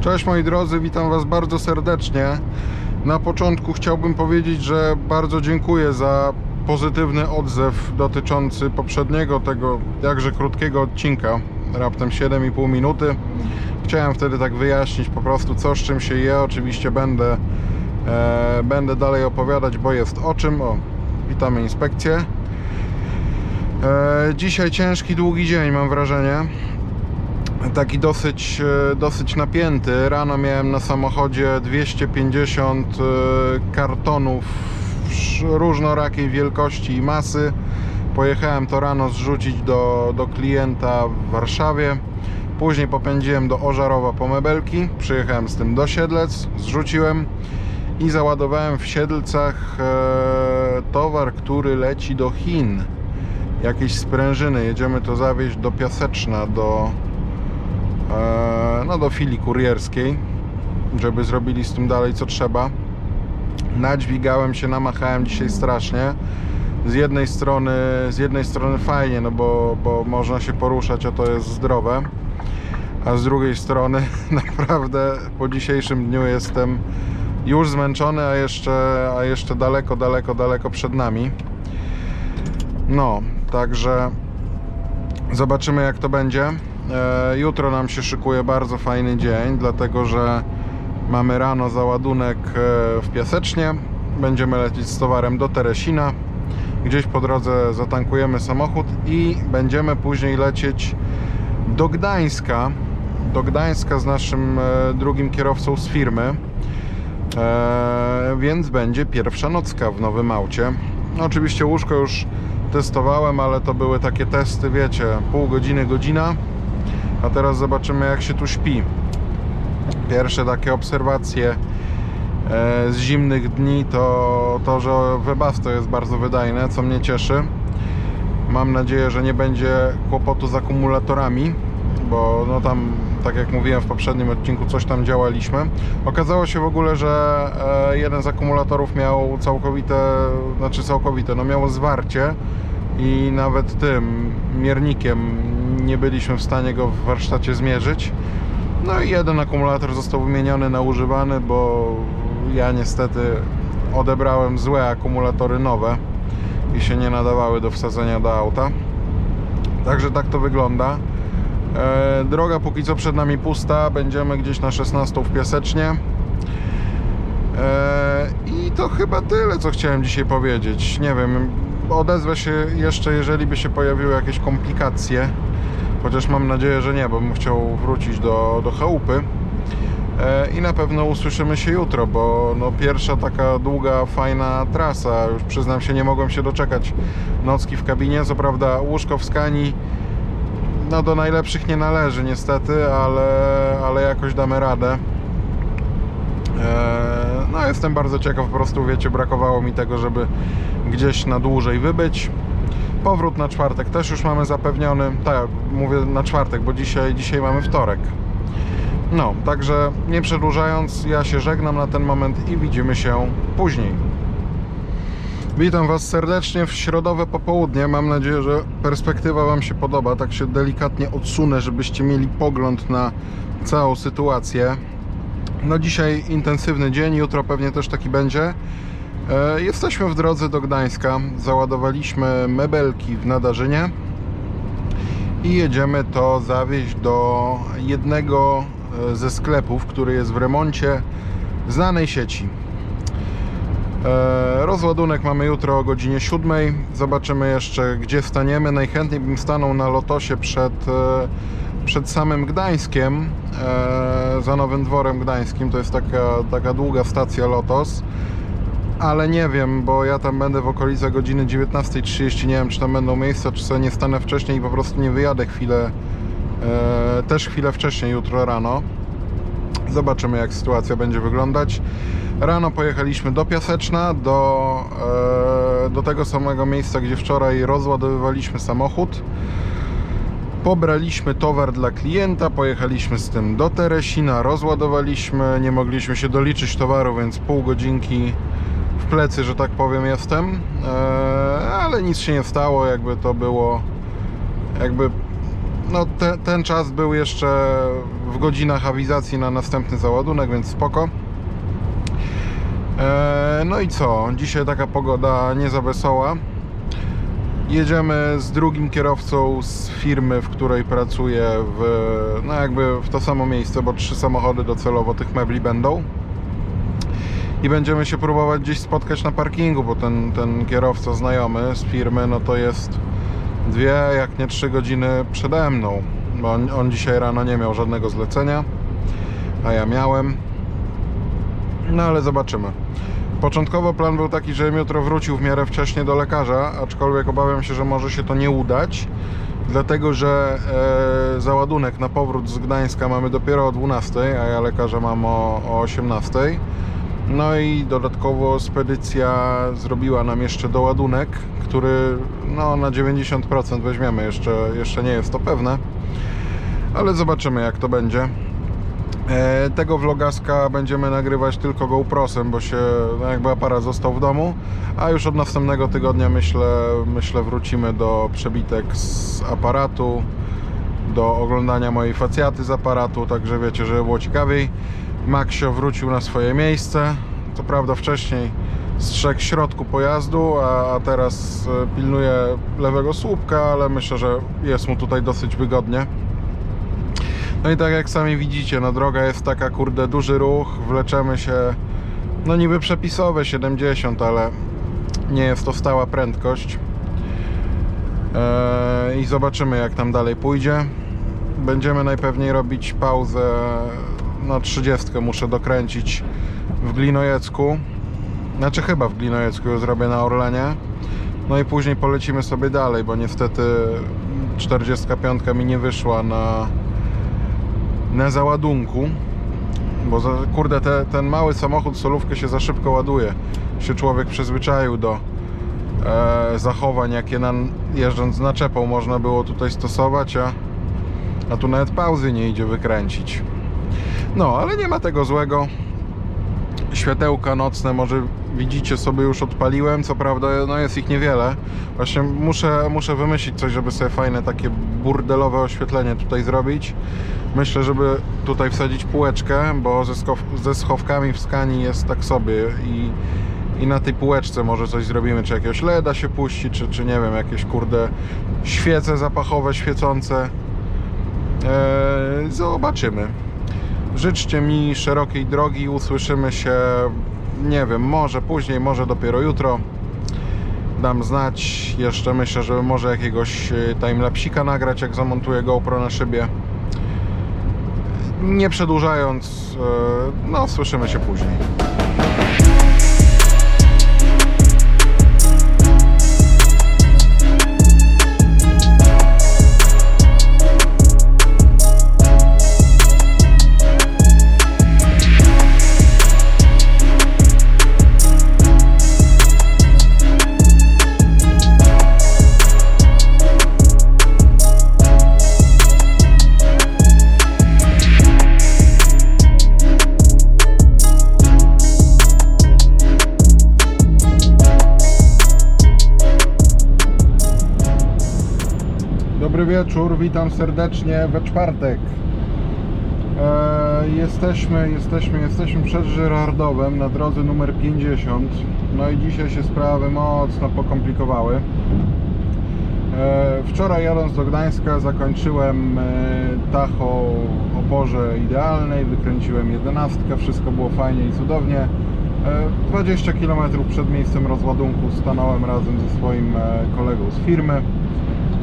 Cześć moi drodzy, witam Was bardzo serdecznie. Na początku chciałbym powiedzieć, że bardzo dziękuję za pozytywny odzew dotyczący poprzedniego tego jakże krótkiego odcinka, raptem 7,5 minuty. Chciałem wtedy tak wyjaśnić po prostu co z czym się je. Oczywiście będę, e, będę dalej opowiadać, bo jest o czym. O, witamy inspekcję. E, dzisiaj ciężki, długi dzień mam wrażenie taki dosyć, e, dosyć napięty. Rano miałem na samochodzie 250 e, kartonów różnorakiej wielkości i masy. Pojechałem to rano zrzucić do, do klienta w Warszawie. Później popędziłem do Ożarowa po mebelki. Przyjechałem z tym do Siedlec, zrzuciłem i załadowałem w Siedlcach e, towar, który leci do Chin. Jakieś sprężyny. Jedziemy to zawieźć do Piaseczna, do, no do filii kurierskiej, żeby zrobili z tym dalej co trzeba. Nadźwigałem się, namachałem dzisiaj strasznie. Z jednej strony, z jednej strony fajnie, no bo, bo można się poruszać, a to jest zdrowe. A z drugiej strony naprawdę po dzisiejszym dniu jestem już zmęczony, a jeszcze, a jeszcze daleko, daleko, daleko przed nami. No, także Zobaczymy jak to będzie. E, Jutro nam się szykuje bardzo fajny dzień, dlatego że mamy rano załadunek e, w Piasecznie. Będziemy lecieć z towarem do Teresina. Gdzieś po drodze zatankujemy samochód i będziemy później lecieć do Gdańska. Do Gdańska z naszym e, drugim kierowcą z firmy. Więc będzie pierwsza nocka w nowym aucie. Oczywiście łóżko już testowałem, ale to były takie testy, wiecie, pół godziny, godzina. A teraz zobaczymy jak się tu śpi. Pierwsze takie obserwacje e, z zimnych dni to to, że Webasto jest bardzo wydajne, co mnie cieszy. Mam nadzieję, że nie będzie kłopotu z akumulatorami, bo no tam, tak jak mówiłem w poprzednim odcinku, coś tam działaliśmy. Okazało się w ogóle, że e, jeden z akumulatorów miał całkowite, znaczy całkowite, no miało zwarcie i nawet tym miernikiem nie byliśmy w stanie go w warsztacie zmierzyć. No i jeden akumulator został wymieniony na używany, bo ja niestety odebrałem złe akumulatory nowe i się nie nadawały do wsadzenia do auta. Także tak to wygląda. E, droga póki co przed nami pusta, będziemy gdzieś na 16 w Piasecznie. E, I to chyba tyle, co chciałem dzisiaj powiedzieć. Nie wiem, odezwę się jeszcze, jeżeli by się pojawiły jakieś komplikacje. Chociaż mam nadzieję, że nie, bo bym chciał wrócić do, do chałupy. E, I na pewno usłyszymy się jutro, bo no pierwsza taka długa, fajna trasa. Już przyznam się, nie mogłem się doczekać nocki w kabinie. Co prawda łóżko w skani no do najlepszych nie należy niestety, ale, ale jakoś damy radę. Eee, No jestem bardzo ciekaw, po prostu wiecie, brakowało mi tego, żeby gdzieś na dłużej wybyć. Powrót na czwartek też już mamy zapewniony. Tak, mówię na czwartek, bo dzisiaj, dzisiaj mamy wtorek. No, także nie przedłużając, ja się żegnam na ten moment i widzimy się później. Witam Was serdecznie w środowe popołudnie. Mam nadzieję, że perspektywa Wam się podoba. Tak się delikatnie odsunę, żebyście mieli pogląd na całą sytuację. No dzisiaj intensywny dzień, jutro pewnie też taki będzie. E, Jesteśmy w drodze do Gdańska. Załadowaliśmy mebelki w Nadarzynie i jedziemy to zawieźć do jednego e, ze sklepów, który jest w remoncie znanej sieci. E, Rozładunek mamy jutro o godzinie 7. Zobaczymy jeszcze, gdzie staniemy. Najchętniej bym stanął na lotosie przed, przed samym Gdańskiem, za Nowym Dworem Gdańskim. To jest taka, taka długa stacja Lotos. Ale nie wiem, bo ja tam będę w okolicach godziny 19.30. Nie wiem, czy tam będą miejsca, czy sobie nie stanę wcześniej i po prostu nie wyjadę chwilę, e, też chwilę wcześniej jutro rano. Zobaczymy, jak sytuacja będzie wyglądać. Rano pojechaliśmy do Piaseczna, do, e, do tego samego miejsca, gdzie wczoraj rozładowywaliśmy samochód. Pobraliśmy towar dla klienta, pojechaliśmy z tym do Teresina, rozładowaliśmy, nie mogliśmy się doliczyć towaru, więc pół godzinki w plecy, że tak powiem, jestem. E, ale nic się nie stało, jakby to było, jakby no te, ten czas był jeszcze w godzinach awizacji na następny załadunek, więc spoko. E, no i co? Dzisiaj taka pogoda nie za wesoła. Jedziemy z drugim kierowcą z firmy, w której pracuję, w, no jakby w to samo miejsce, bo trzy samochody docelowo tych mebli będą. I będziemy się próbować gdzieś spotkać na parkingu, bo ten, ten kierowca znajomy z firmy, no to jest dwie, jak nie trzy godziny przede mną. Bo on, on dzisiaj rano nie miał żadnego zlecenia, a ja miałem. No ale zobaczymy. Początkowo plan był taki, żebym jutro wrócił w miarę wcześnie do lekarza, aczkolwiek obawiam się, że może się to nie udać, dlatego że e, załadunek na powrót z Gdańska mamy dopiero o 12, a ja lekarza mam o, o 18. No i dodatkowo spedycja zrobiła nam jeszcze doładunek, który no, na 90% weźmiemy, jeszcze, jeszcze nie jest to pewne, ale zobaczymy jak to będzie. E, Tego vlogaska będziemy nagrywać tylko GoProsem, bo się no jakby aparat został w domu, a już od następnego tygodnia myślę, myślę wrócimy do przebitek z aparatu, do oglądania mojej facjaty z aparatu, także wiecie, żeby było ciekawiej. Maxio wrócił na swoje miejsce, co prawda wcześniej strzegł środku pojazdu, a, teraz e, pilnuje lewego słupka, ale myślę, że jest mu tutaj dosyć wygodnie. No i tak jak sami widzicie, no droga jest taka, kurde, duży ruch, wleczemy się, no niby przepisowe 70, ale nie jest to stała prędkość. Eee, I zobaczymy jak tam dalej pójdzie. Będziemy najpewniej robić pauzę, no 30 muszę dokręcić w Glinojecku. Znaczy chyba w Glinojecku ją zrobię na Orlenie. No i później polecimy sobie dalej, bo niestety 45 mi nie wyszła na na załadunku bo za, kurde te, ten mały samochód solówkę się za szybko ładuje się człowiek przyzwyczaił do e, zachowań jakie na, jeżdżąc naczepą można było tutaj stosować a, a tu nawet pauzy nie idzie wykręcić no ale nie ma tego złego. Światełka nocne może widzicie sobie już odpaliłem. Co prawda no jest ich niewiele. Właśnie muszę, muszę wymyślić coś żeby sobie fajne takie burdelowe oświetlenie tutaj zrobić. Myślę żeby tutaj wsadzić półeczkę bo ze, ze schowkami w skani jest tak sobie i, i na tej półeczce może coś zrobimy. Czy jakiegoś LEDa się puści czy, czy nie wiem jakieś kurde świece zapachowe świecące. Eee, zobaczymy Życzcie mi szerokiej drogi, usłyszymy się, nie wiem, może później, może dopiero jutro. Dam znać, jeszcze myślę, że może jakiegoś e, timelapsika nagrać, jak zamontuję GoPro na szybie. Nie przedłużając, e, no słyszymy się później. Wieczór, witam serdecznie we czwartek. E, jesteśmy, jesteśmy, jesteśmy przed Żyrardowem na drodze numer 50. No i dzisiaj się sprawy mocno pokomplikowały. E, wczoraj jadąc do Gdańska zakończyłem e, tacho o porze idealnej, wykręciłem jedenastkę, wszystko było fajnie i cudownie. E, 20 km przed miejscem rozładunku stanąłem razem ze swoim e, kolegą z firmy.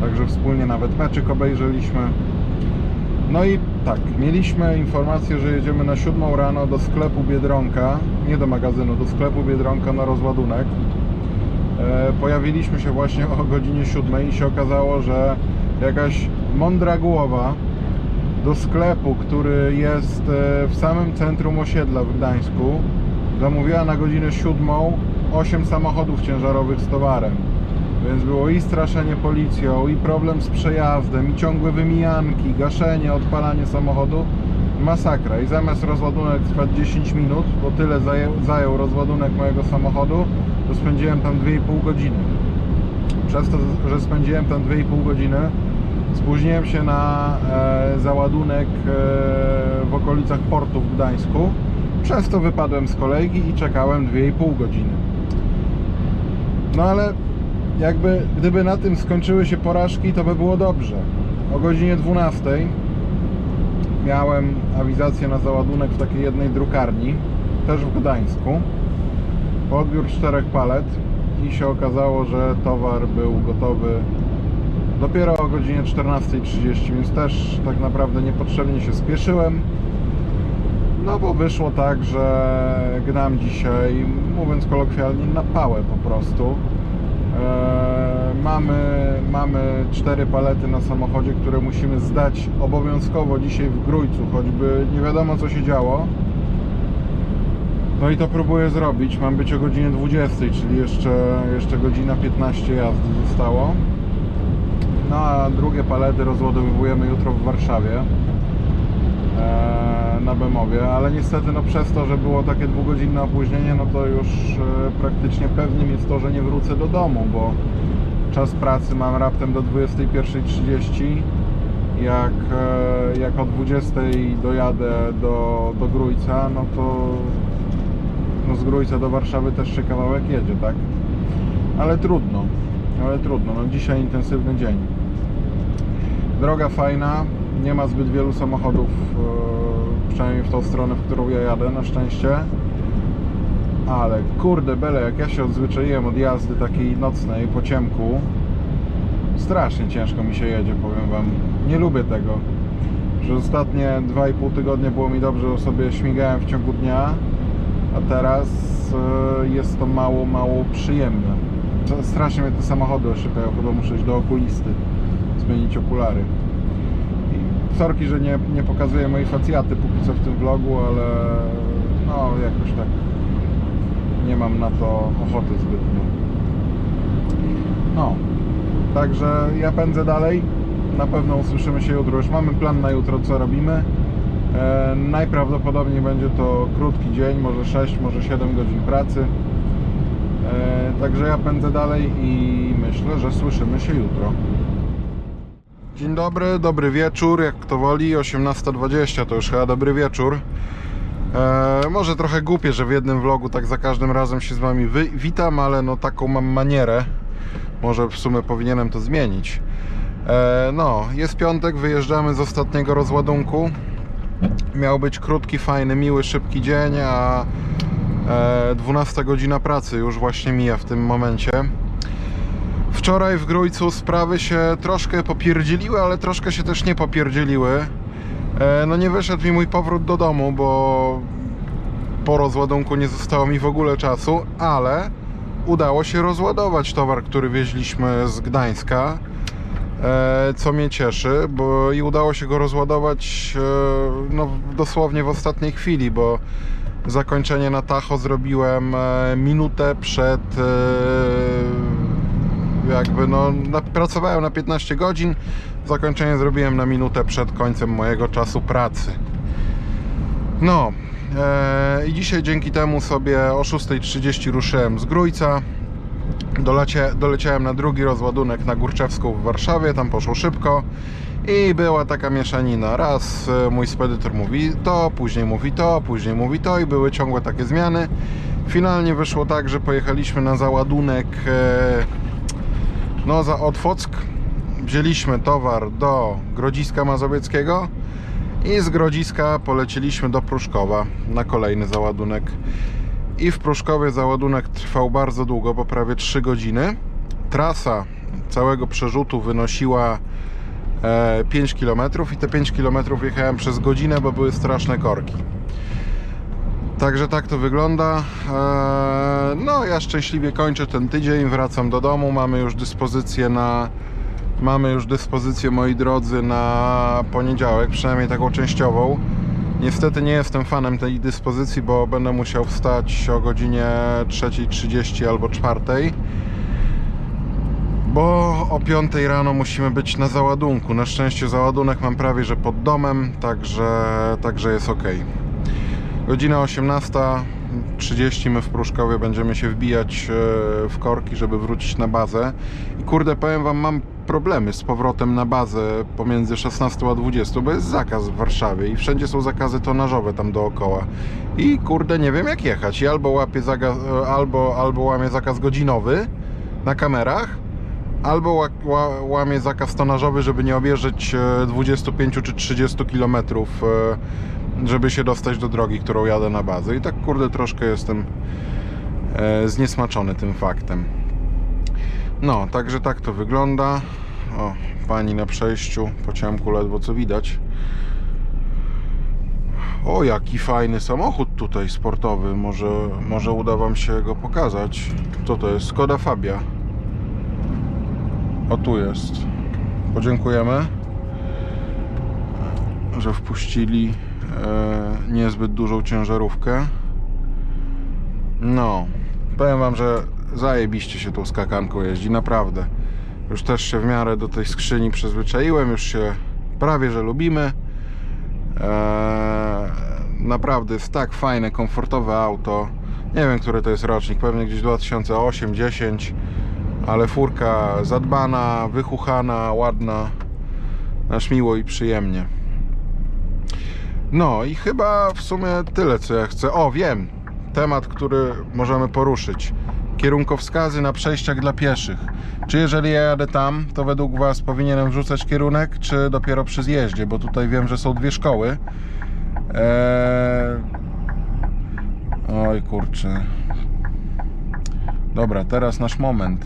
Także wspólnie nawet meczyk obejrzeliśmy. No i tak, mieliśmy informację, że jedziemy na 7 rano do sklepu Biedronka, nie do magazynu, do sklepu Biedronka na rozładunek. E, pojawiliśmy się właśnie o godzinie 7 i się okazało, że jakaś mądra głowa do sklepu, który jest e, w samym centrum osiedla w Gdańsku, zamówiła na godzinę 7 8 samochodów ciężarowych z towarem. Więc było i straszenie policją, i problem z przejazdem, i ciągłe wymijanki, gaszenie, odpalanie samochodu. Masakra. I zamiast rozładunek trwać 10 minut, bo tyle zajął, zajął rozładunek mojego samochodu, to spędziłem tam 2,5 godziny. Przez to, że spędziłem tam 2,5 godziny, Spóźniłem się na e, załadunek e, w okolicach portu w Gdańsku. Przez to wypadłem z kolejki i czekałem 2,5 godziny. No ale jakby gdyby na tym skończyły się porażki, to by było dobrze. O godzinie 12 miałem awizację na załadunek w takiej jednej drukarni, też w Gdańsku. Odbiór czterech palet i się okazało, że towar był gotowy dopiero o godzinie 14.30, więc też tak naprawdę niepotrzebnie się spieszyłem. No bo wyszło tak, że gnam dzisiaj, mówiąc kolokwialnie, na pałę po prostu. Eee, mamy, mamy cztery palety na samochodzie, które musimy zdać obowiązkowo dzisiaj w Grójcu, choćby nie wiadomo co się działo. No i to próbuję zrobić. Mam być o godzinie 20, czyli jeszcze, jeszcze godzina 15 jazdy zostało. No a drugie palety rozładowujemy jutro w Warszawie e, na Bemowie, ale niestety no przez to, że było takie dwugodzinne opóźnienie, no to już e, praktycznie pewnym jest to, że nie wrócę do domu, bo czas pracy mam raptem do 21.30 jak, e, jak o 20 dojadę do, do Grójca, no to no z Grójca do Warszawy też się kawałek jedzie, tak? Ale trudno, ale trudno, no dzisiaj intensywny dzień. Droga fajna, nie ma zbyt wielu samochodów, e, przynajmniej w tą stronę, w którą ja jadę, na szczęście. Ale kurde bele, jak ja się odzwyczaiłem od jazdy takiej nocnej po ciemku, strasznie ciężko mi się jedzie, powiem Wam. Nie lubię tego. Przez ostatnie 2,5 tygodnia było mi dobrze, że sobie śmigałem w ciągu dnia, a teraz e, jest to mało, mało przyjemne. Strasznie mnie te samochody oszykają, chyba muszę iść do okulisty, zmienić okulary. Sorki, że nie, nie pokazuję mojej facjaty póki co w tym vlogu, ale no jakoś tak nie mam na to ochoty zbytnio. No, Także ja pędzę dalej. Na pewno usłyszymy się jutro. Już mamy plan na jutro, co robimy. E, najprawdopodobniej będzie to krótki dzień, może 6, może 7 godzin pracy. E, także ja pędzę dalej i myślę, że słyszymy się jutro. Dzień dobry, dobry wieczór, jak kto woli. 18.20 to już chyba dobry wieczór. E, może trochę głupie, że w jednym vlogu tak za każdym razem się z Wami wy- witam, ale no taką mam manierę. Może w sumie powinienem to zmienić. E, no, jest piątek, wyjeżdżamy z ostatniego rozładunku. Miał być krótki, fajny, miły, szybki dzień, a e, 12 godzina pracy już właśnie mija w tym momencie. Wczoraj w Grójcu sprawy się troszkę popierdzieliły, ale troszkę się też nie popierdzieliły. E, no nie wyszedł mi mój powrót do domu, bo po rozładunku nie zostało mi w ogóle czasu, ale udało się rozładować towar, który wieźliśmy z Gdańska, e, co mnie cieszy, bo i udało się go rozładować e, no, dosłownie w ostatniej chwili, bo zakończenie na Tacho zrobiłem minutę przed jakby no pracowałem na 15 godzin, zakończenie zrobiłem na minutę przed końcem mojego czasu pracy. No, e, i dzisiaj dzięki temu sobie o 6.30 ruszyłem z Grójca. Dolecie, doleciałem na drugi rozładunek na Górczewską w Warszawie, tam poszło szybko i była taka mieszanina. Raz e, mój spedytor mówi to, później mówi to, później mówi to i były ciągłe takie zmiany. Finalnie wyszło tak, że pojechaliśmy na załadunek e, no, za Otwock. Wzięliśmy towar do Grodziska Mazowieckiego i z Grodziska poleciliśmy do Pruszkowa na kolejny załadunek. I w Pruszkowie załadunek trwał bardzo długo, bo prawie 3 godziny. Trasa całego przerzutu wynosiła e, 5 km i te 5 km jechałem przez godzinę, bo były straszne korki. Także tak to wygląda. E, No, ja szczęśliwie kończę ten tydzień, wracam do domu. Mamy już dyspozycję na Mamy już dyspozycję, moi drodzy, na poniedziałek, przynajmniej taką częściową. Niestety nie jestem fanem tej dyspozycji, bo będę musiał wstać o godzinie 3.30 albo 4.00. Bo o 5 rano musimy być na załadunku. Na szczęście załadunek mam prawie że pod domem, także, także jest ok. Godzina 18.30 my w Pruszkowie będziemy się wbijać e, w korki, żeby wrócić na bazę. I kurde, powiem Wam, mam problemy z powrotem na bazę pomiędzy 16 a 20, bo jest zakaz w Warszawie i wszędzie są zakazy tonażowe tam dookoła. I kurde, nie wiem jak jechać. I albo łapię zakaz, albo, albo łamię zakaz godzinowy na kamerach, albo ła, ła, łamię zakaz tonażowy, żeby nie objeżdżać e, 25 czy 30 kilometrów, e, żeby się dostać do drogi, którą jadę na bazę. I tak kurde troszkę jestem e, zniesmaczony tym faktem. No, także tak to wygląda. O, pani na przejściu, po ciemku ledwo co widać. O, jaki fajny samochód tutaj sportowy. Może, może uda Wam się go pokazać. Co to jest? Skoda Fabia. O, tu jest. Podziękujemy, że wpuścili niezbyt dużą ciężarówkę. No, powiem Wam, że zajebiście się tą skakanką jeździ, naprawdę. Już też się w miarę do tej skrzyni przyzwyczaiłem, już się prawie, że lubimy. Eee, naprawdę jest tak fajne, komfortowe auto. Nie wiem, który to jest rocznik, pewnie gdzieś 2008-10, ale furka zadbana, wychuchana, ładna. Aż miło i przyjemnie. No i chyba w sumie tyle, co ja chcę. O, wiem, temat, który możemy poruszyć. Kierunkowskazy na przejściach dla pieszych. Czy jeżeli ja jadę tam, to według Was powinienem wrzucać kierunek, czy dopiero przy zjeździe? Bo tutaj wiem, że są dwie szkoły. Eee... Oj kurczę. Dobra, teraz nasz moment.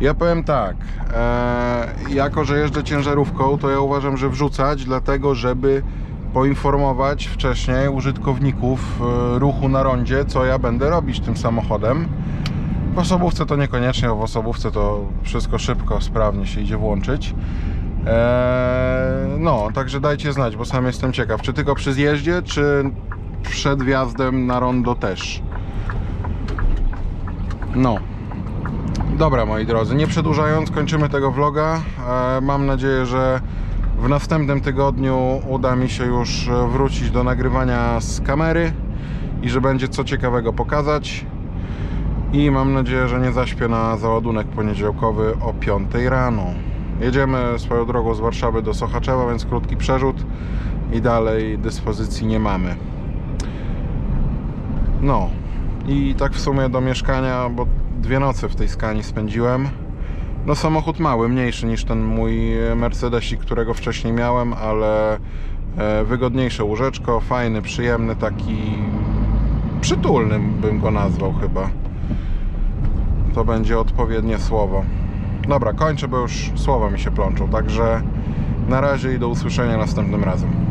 Ja powiem tak. eee, jako, że jeżdżę ciężarówką, to ja uważam, że wrzucać, dlatego żeby poinformować wcześniej użytkowników e, ruchu na rondzie, co ja będę robić tym samochodem. W osobówce to niekoniecznie, bo w osobówce to wszystko szybko, sprawnie się idzie włączyć. Eee, no, także dajcie znać, bo sam jestem ciekaw, czy tylko przy zjeździe, czy przed wjazdem na rondo też. No. Dobra, moi drodzy, nie przedłużając, kończymy tego vloga. E, mam nadzieję, że w następnym tygodniu uda mi się już wrócić do nagrywania z kamery i że będzie co ciekawego pokazać. I mam nadzieję, że nie zaśpię na załadunek poniedziałkowy o 5 rano. Jedziemy swoją drogą z Warszawy do Sochaczewa, więc krótki przerzut i dalej dyspozycji nie mamy. No i tak w sumie do mieszkania, bo dwie noce w tej skani spędziłem. No samochód mały, mniejszy niż ten mój Mercedesik, którego wcześniej miałem, ale e, wygodniejsze łóżeczko, fajny, przyjemny, taki przytulny bym go nazwał chyba. To będzie odpowiednie słowo. Dobra, kończę, bo już słowa mi się plączą, także na razie i do usłyszenia następnym razem.